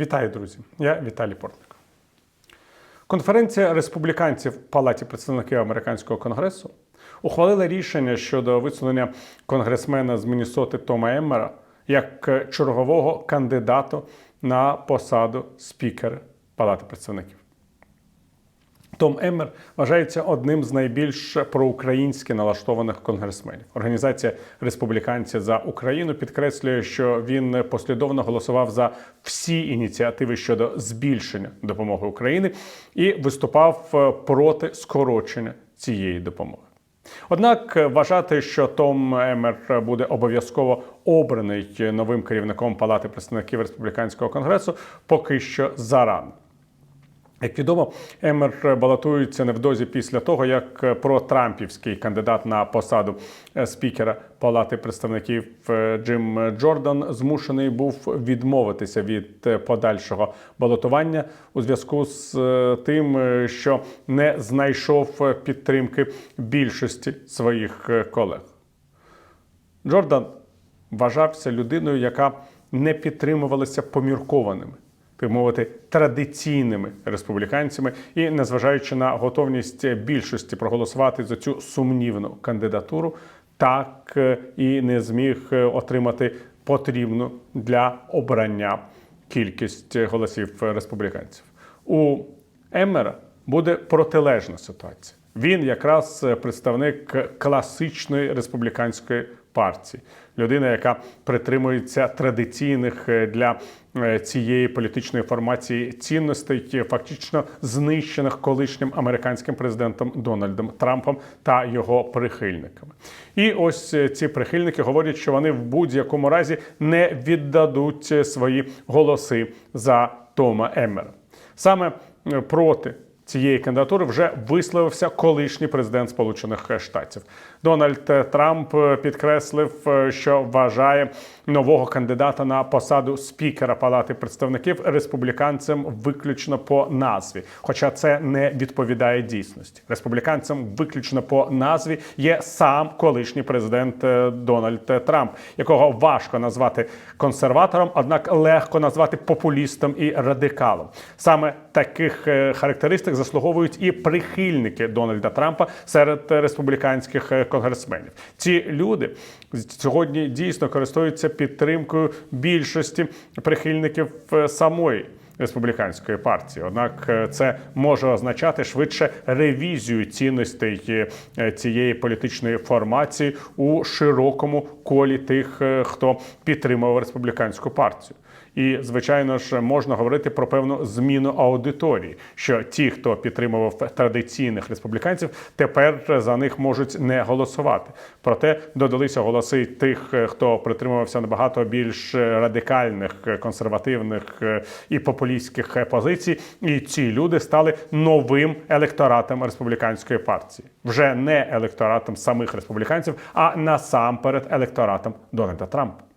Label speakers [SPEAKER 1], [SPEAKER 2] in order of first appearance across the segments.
[SPEAKER 1] Вітаю, друзі! Я Віталій Портник. Конференція республіканців в Палаті представників американського конгресу ухвалила рішення щодо висунення конгресмена з Міннесоти Тома Еммера як чергового кандидата на посаду спікера Палати представників. Том Еммер вважається одним з найбільш проукраїнськи налаштованих конгресменів. Організація Республіканці за Україну підкреслює, що він послідовно голосував за всі ініціативи щодо збільшення допомоги Україні і виступав е, проти скорочення цієї допомоги. Однак вважати, що Том Емер буде обов'язково обраний новим керівником Палати представників республіканського конгресу, поки що зарано. Як відомо, Емер балотується невдовзі після того, як протрампівський кандидат на посаду е, спікера Палати представників е, Джим Джордан змушений був відмовитися від е, подальшого балотування у зв'язку з тим, що не знайшов підтримки більшості своїх колег. Джордан вважався людиною, яка не підтримувалася поміркованими, так мовити, традиційними республіканцями, і незважаючи на готовність більшості проголосувати за цю сумнівну кандидатуру, так е, і не зміг е, отримати потрібну для обрання кількість голосів республіканців. У Еммера буде протилежна ситуація. Він якраз е, представник класичної республіканської партії, людина, яка притримується традиційних е, для е, цієї політичної формації цінностей, е, фактично знищених колишнім американським президентом Дональдом Трампом та його прихильниками. І ось ці прихильники говорять, що вони в будь-якому разі не віддадуть свої голоси за Тома Еммера. Саме проти цієї кандидатури вже висловився колишній президент Сполучених Штатів. Дональд Трамп підкреслив, е, що вважає нового кандидата на посаду спікера Палати представників республіканцем виключно по назві. Хоча це не відповідає дійсності. Республіканцем виключно по назві є сам колишній президент е, Дональд Трамп, якого важко назвати консерватором, однак легко назвати популістом і радикалом. Саме таких е, характеристик заслуговують і прихильники Дональда Трампа серед республіканських е, конгресменів. Ці люди сьогодні дійсно користуються підтримкою більшості прихильників е, самої. Республіканської партії, однак е, це може означати швидше ревізію цінностей цієї політичної формації у широкому колі тих, хто підтримував республіканську партію. І, звичайно ж, можна говорити про певну зміну аудиторії, що ті, хто підтримував традиційних республіканців, тепер за них можуть не голосувати. Проте додалися голоси тих, е, хто притримувався набагато більш радикальних, е, консервативних е, і популістських е, позицій. І ці люди стали новим електоратом республіканської партії, вже не електоратом самих республіканців, а насамперед електоратом Дональда Трампа.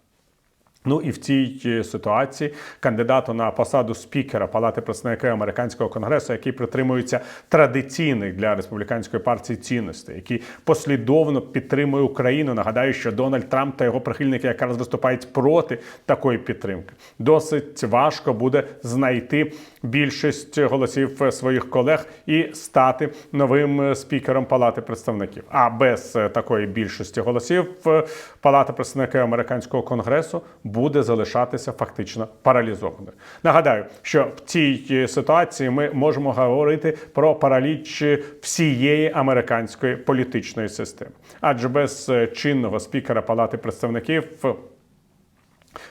[SPEAKER 1] Ну і в цій е, ситуації кандидату на посаду спікера Палати представників американського конгресу, який притримується традиційних для республіканської партії цінностей, який послідовно підтримує Україну. Нагадаю, що Дональд Трамп та його прихильники якраз виступають проти такої підтримки. Досить важко буде знайти більшість голосів своїх колег і стати новим спікером Палати представників. А без такої більшості голосів е, Палата представників американського конгресу буде залишатися фактично паралізованою. Нагадаю, що в цій е, ситуації ми можемо говорити про параліч всієї американської політичної системи, адже без е, чинного спікера Палати представників.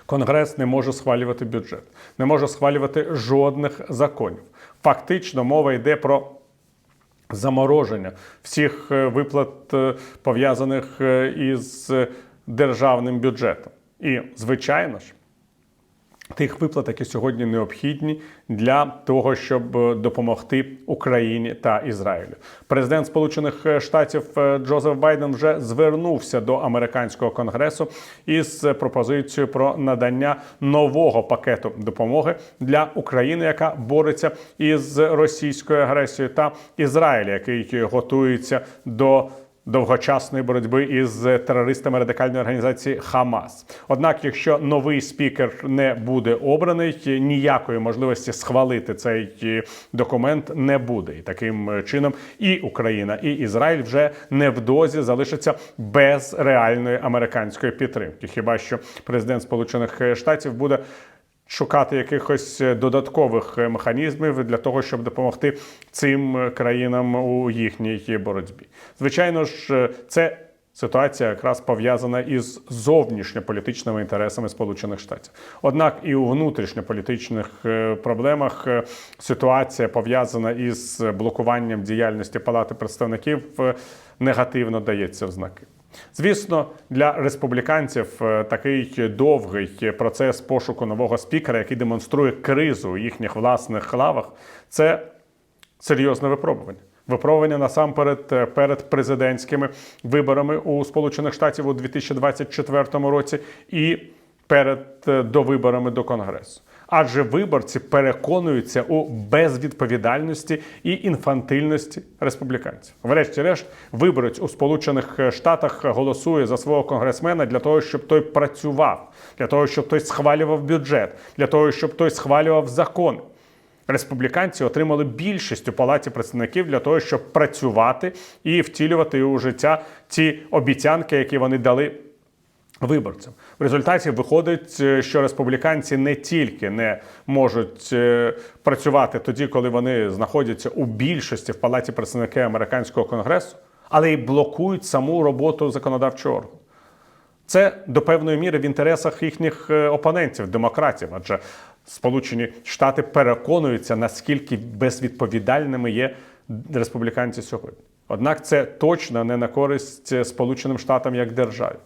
[SPEAKER 1] Конгрес не може схвалювати бюджет, не може схвалювати жодних законів. Фактично, мова йде про замороження всіх е, виплат, е, пов'язаних е, із е, державним бюджетом. І, звичайно ж, тих виплат, які сьогодні необхідні для того, щоб е, допомогти Україні та Ізраїлю. Президент Сполучених Штатів е, Джозеф Байден вже звернувся до американського конгресу із пропозицією про надання нового пакету допомоги для України, яка бореться із російською агресією, та Ізраїля, який готується до довгочасної боротьби із терористами радикальної організації Хамас. Однак, якщо новий спікер не буде обраний, ніякої можливості схвалити цей документ не буде. І таким чином і Україна, і Ізраїль вже невдовзі залишаться без реальної американської підтримки. Хіба що президент Сполучених Штатів буде шукати якихось додаткових механізмів для того, щоб допомогти цим країнам у їхній боротьбі. Звичайно ж, це ситуація якраз пов'язана із зовнішньополітичними інтересами Сполучених Штатів. Однак і у внутрішньополітичних е, проблемах е, ситуація пов'язана із блокуванням діяльності Палати представників е, негативно дається в знаки. Звісно, для республіканців е, такий довгий процес пошуку нового спікера, який демонструє кризу у їхніх власних лавах, це серйозне випробування. Випробування насамперед е, перед президентськими виборами у Сполучених Штатів у 2024 році і перед е, довиборами до Конгресу. Адже виборці переконуються у безвідповідальності і інфантильності республіканців. Врешті-решт, виборець у Сполучених Штатах голосує за свого конгресмена для того, щоб той працював, для того, щоб той схвалював бюджет, для того, щоб той схвалював закон. Республіканці отримали більшість у палаті представників для того, щоб працювати і втілювати у життя ті обіцянки, які вони дали виборцям. В результаті виходить, е, що республіканці не тільки не можуть е, працювати тоді, коли вони знаходяться у більшості в палаті представників американського конгресу, але й блокують саму роботу законодавчого органу. Це до певної міри в інтересах їхніх е, опонентів, демократів, адже Сполучені Штати переконуються, наскільки безвідповідальними є республіканці сьогодні. Однак це точно не на користь Сполученим Штатам як державі.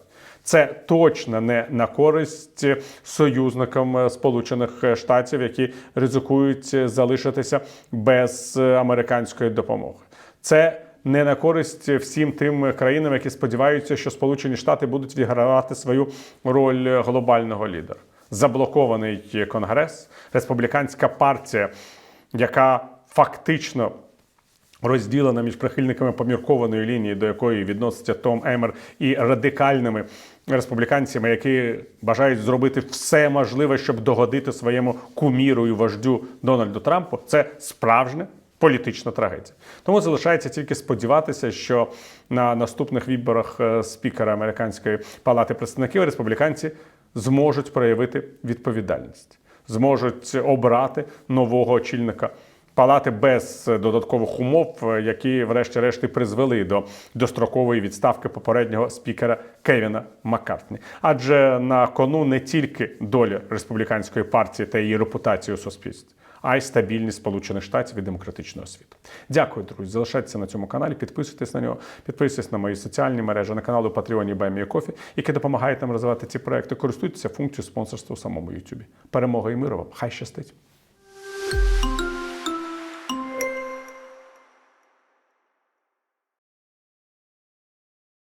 [SPEAKER 1] Це точно не на користь союзникам Сполучених Штатів, які ризикують залишитися без американської допомоги. Це не на користь всім тим країнам, які сподіваються, що Сполучені Штати будуть відгравати свою роль глобального лідера. Заблокований конгрес, республіканська партія, яка фактично розділена між прихильниками поміркованої лінії, до якої відноситься Том Емер, і радикальними республіканцями, які бажають зробити все можливе, щоб догодити своєму куміру і вождю Дональду Трампу. Це справжня політична трагедія. Тому залишається тільки сподіватися, що на наступних виборах е, спікера американської палати представників республіканці зможуть проявити відповідальність, зможуть обрати нового очільника палати без додаткових умов, які, врешті-решт, призвели до дострокової відставки попереднього спікера Кевіна Маккартні. Адже на кону не тільки доля республіканської партії та її репутації у суспільстві. А й стабільність Сполучених Штатів і демократичного світу. Дякую, друзі. Залишайтеся на цьому каналі, підписуйтесь на нього, підписуйтесь на мої соціальні мережі, на канал у Патреоні Баймі Кофі, які допомагають нам розвивати ці проекти. Користуйтеся функцією спонсорства у самому Ютубі. Перемога і миру вам! Хай щастить!